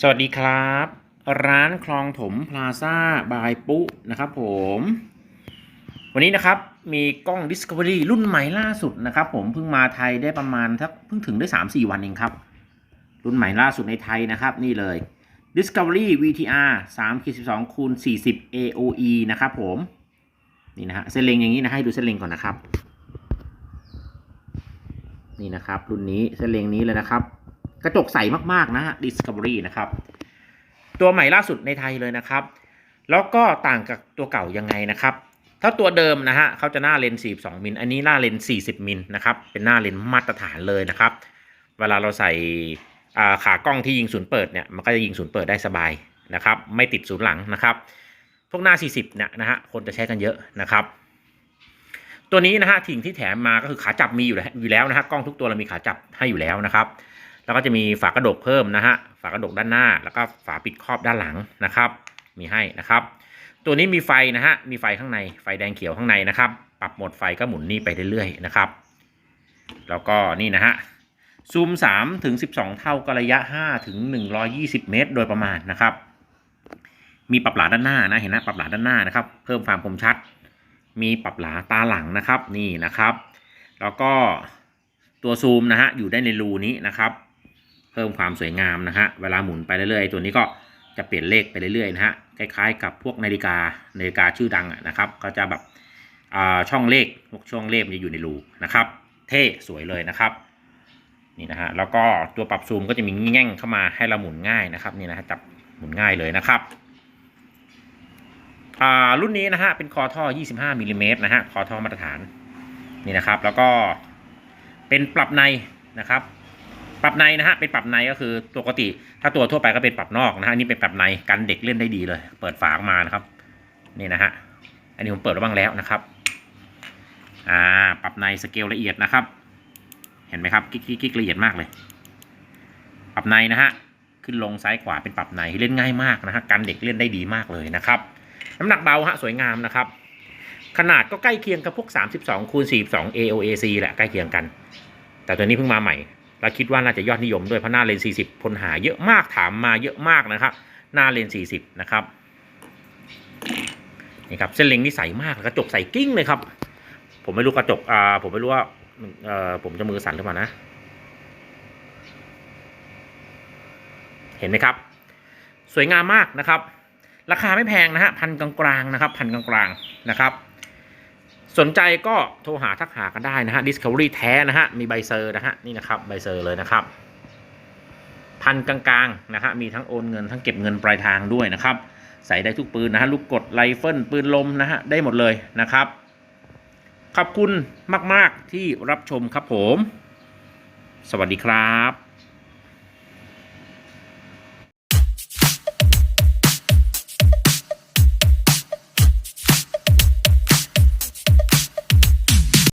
สวัสดีครับ ร้านคลองถมพลาซ่าบายปุ๊นะครับผม วันนี้นะครับมีกล้อง Discovery รุ่นใหม่ล่าสุดนะครับผมเพิ่งมาไทยได้ประมาณทักเพิ่งถึงได้ 3-4 วันเองครับ รุ่นใหม่ล่าสุดในไทยนะครับ นี่เลย Discovery VTR 3 12คูณ40 AOE นะครับผมนี่นะฮะเส้นเล็งอย่างนี้นะให้ดูเส้นเล็งก่อนนะครับ นี่นะครับ รุ่นนี้เส้นเล็งนี้เลยนะครับ กระจกใสมากๆนะฮะ Discovery นะครับ ตัวใหม่ล่าสุดในไทยเลยนะครับ แล้วก็ต่างกับตัวเก่ายังไงนะครับ ถ้าตัวเดิมนะฮะเขาจะหน้าเลนส์42มิล อันนี้หน้าเลนส์40มิลนะครับ เป็นหน้าเลนส์มาตรฐานเลยนะครับ เวลาเราใส่ขากล้องที่ยิงศูนย์เปิดเนี่ย มันก็จะยิงศูนย์เปิดได้สบายนะครับ ไม่ติดศูนย์หลังนะครับ พวกหน้า 40เนี่ยนะฮะ คนจะใช้กันเยอะนะครับตัวนี้นะฮะถิ่งที่แถมมาก็คือขาจับมีอยู่แล้วอยู่แล้วนะฮะกล้องทุกตัวเรามีขาจับให้อยู่แล้วนะครับ แล้วก็จะมีฝากระดกเพิ่มนะฮะฝากระดกด้านหน้า แล้วก็ฝาปิดครอบด้านหลังนะครับ มีให้นะครับ ตัวนี้มีไฟนะฮะมีไฟข้างในไฟแดงเขียวข้างในนะครับ ปรับโหมดไฟก็หมุนนี่ไปเรื่อยๆนะครับ แล้วก็นี่นะฮะซูม3ถึง12 เท่าก็ระยะ5ถึง120 เมตร โดยประมาณนะครับ มีปรับหลาด้านหน้านะเห็นนะปรับหลาด้านหน้านะครับ เพิ่มความคมชัด มีปรับหลาตาหลังนะครับนี่นะครับ แล้วก็ตัวซูมนะฮะอยู่ได้ในรูนี้นะครับ พิ่มความสวยงามนะฮะ เวลาหมุนไปเรื่อยๆ ตัวนี้ก็จะเปลี่ยนเลขไปเรื่อยๆนะฮะ คล้ายๆ กับพวกนาฬิกา นาฬิกาชื่อดังอะนะครับ ก็จะแบบอ่าช่องเลข พวกช่องเลขมันจะอยู่ในรูนะครับ เท่สวยเลยนะครับ นี่นะฮะ แล้วก็ตัวปรับซูมก็จะมีแง่งเข้ามาให้เราหมุนง่ายนะครับ นี่นะฮะ จับหมุนง่ายเลยนะครับอ่ารุ่นนี้นะฮะ เป็นคอท่อ 25มิลลิเมตรนะฮะ คอท่อมาตรฐาน นี่นะครับ แล้วก็เป็นปรับในนะครับ ปรับในนะฮะเป็นปรับในก็คือปกติ ถ้าตัวทั่วไปก็เป็นปรับนอกนะฮะนี่เป็นปรับในกันเด็กเล่นได้ดีเลย เปิดฝาออกมานะครับ นี่นะฮะอันนี้ผมเปิดไว้บ้างแล้วนะครับอ่าปรับในสเกลละเอียดนะครับ เห็นไหมครับกิ๊กกิ๊กละเอียดมากเลย ปรับในนะฮะขึ้นลงซ้ายขวาเป็นปรับในเล่นง่ายมากนะฮะกันเด็กเล่นได้ดีมากเลยนะครับ น้ำหนักเบาฮะสวยงามนะครับ ขนาดก็ใกล้เคียงกับพวก 32คูณ42 AOAC แหละใกล้เคียงกัน แต่ตัวนี้เพิ่งมาใหม่ เราคิดว่าน่าจะยอดนิยมด้วยเพราะหน้าเลนส์40 คนหาเยอะมากถามมาเยอะมากนะครับ หน้าเลนส์40 นะครับนี่ครับเส้นเล็งนี่ใสมากกระจกใสกิ้งเลยครับ ผมไม่รู้กระจกอ่าผมไม่รู้ว่าเอ่อผมจะมือสั่นหรือเปล่านะ เห็นไหมครับ สวยงามมากนะครับ ราคาไม่แพงนะฮะพันกลางๆนะครับ พันกลางๆนะครับ สนใจก็โทรหาทักหากันได้นะฮะ Discovery แท้นะฮะ มีใบเซอร์นะฮะ นี่นะครับ ใบเซอร์เลยนะครับ พันกลางๆนะฮะ มีทั้งโอนเงินทั้งเก็บเงินปลายทางด้วยนะครับ ใส่ได้ทุกปืนนะฮะ ลูกกดไรเฟิลปืนลมนะฮะ ได้หมดเลยนะครับ ขอบคุณมาก ๆที่รับชมครับผม สวัสดีครับ